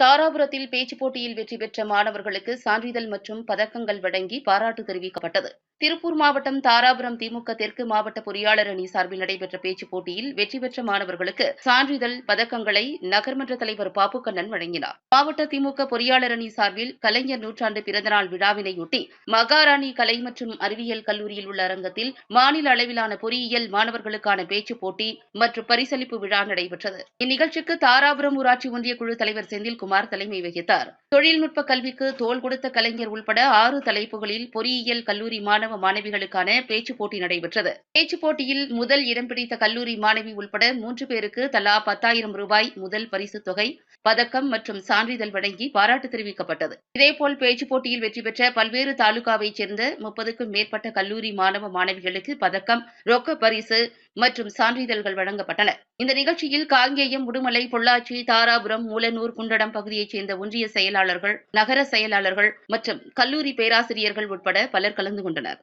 தாராபுரத்தில் பேச்சுப் போட்டியில் வெற்றி பெற்ற மாணவர்களுக்கு சான்றிதழ் மற்றும் பதக்கங்கள் வழங்கி பாராட்டு தெரிவிக்கப்பட்டது. திருப்பூர் மாவட்டம் தாராபுரம் திமுக தெற்கு மாவட்ட பொறியாளர் அணி சார்பில் நடைபெற்ற பேச்சுப் போட்டியில் வெற்றி பெற்ற மாணவர்களுக்கு சான்றிதழ் பதக்கங்களை நகர்மன்ற தலைவர் பாப்பு கண்ணன் வழங்கினார். மாவட்ட திமுக பொறியாளர் அணி சார்பில் கலைஞர் நூற்றாண்டு பிறந்தநாள் விழாவினையொட்டி மகாராணி கலை மற்றும் அறிவியல் கல்லூரியில் உள்ள அரங்கத்தில் மாநில அளவிலான பொறியியல் மாணவர்களுக்கான பேச்சுப் போட்டி மற்றும் பரிசளிப்பு விழா நடைபெற்றது. இந்நிகழ்ச்சிக்கு தாராபுரம் ஊராட்சி ஒன்றிய குழு தலைவர் செந்தில்குமார் தலைமை வகித்தார். தொழில்நுட்ப கல்விக்கு தோல் கொடுத்த கலைஞர் உள்பட ஆறு தலைப்புகளில் பொறியியல் கல்லூரி மாணவ மாணவ மாணவிகளுக்கான பேச்சுப் போட்டி நடைபெற்றது. பேச்சுப் போட்டியில் முதல் இடம் பிடித்த கல்லூரி மாணவி உள்பட மூன்று பேருக்கு தலா பத்தாயிரம் ரூபாய் முதல் பரிசுத் தொகை பதக்கம் மற்றும் சான்றிதழ் வழங்கி பாராட்டு தெரிவிக்கப்பட்டது. இதேபோல் பேச்சுப் போட்டியில் வெற்றி பெற்ற பல்வேறு தாலுகாவைச் சேர்ந்த முப்பதுக்கும் மேற்பட்ட கல்லூரி மாணவ மாணவிகளுக்கு பதக்கம் ரொக்க பரிசு மற்றும் சான்றிதழ்கள் வழங்கப்பட்டன. இந்த நிகழ்ச்சியில் காங்கேயம் உடுமலை பொள்ளாச்சி தாராபுரம் மூலனூர் குண்டடம் பகுதியைச் சேர்ந்த ஒன்றிய செயலாளர்கள் நகர செயலாளர்கள் மற்றும் கல்லூரி பேராசிரியர்கள் உட்பட பலர் கலந்து கொண்டனர்.